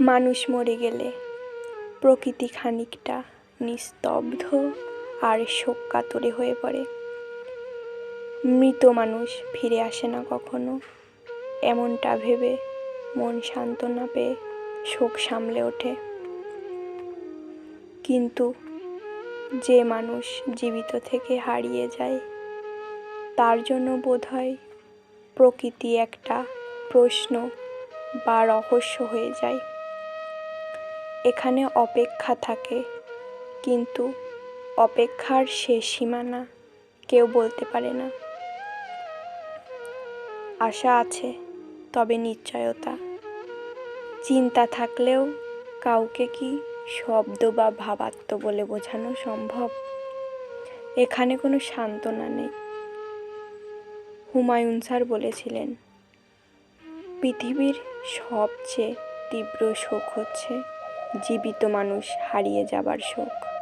মানুষ মরে গেলে। প্রকৃতি খানিকটা নিস্তব্ধ আর শোক কাতরে হয়ে পড়ে। মৃত মানুষ ফিরে আসে না কখনো। এমনটা ভেবে মন সান্ত্বনা পেয়ে শোক সামলে ওঠে। কিন্তু যে মানুষ জীবিত থেকে হারিয়ে যায়, তার জন্য বোধহয় প্রকৃতি একটা প্রশ্ন বা রহস্য হয়ে যায়। এখানে অপেক্ষা থাকে। কিন্তু অপেক্ষার শেষ সীমানা কেউ বলতে পারে না। আশা আছে, তবে নিশ্চয়তা। চিন্তা থাকলেও কাউকে কি শব্দ বা ভাবাত্ম বলে বোঝানো সম্ভব? এখানে কোনো সান্ত্বনা নেই। হুমায়ুন স্যার বলেছিলেন, পৃথিবীর সবচেয়ে তীব্র শোক হচ্ছে জীবিত মানুষ হারিয়ে যাবার শোক।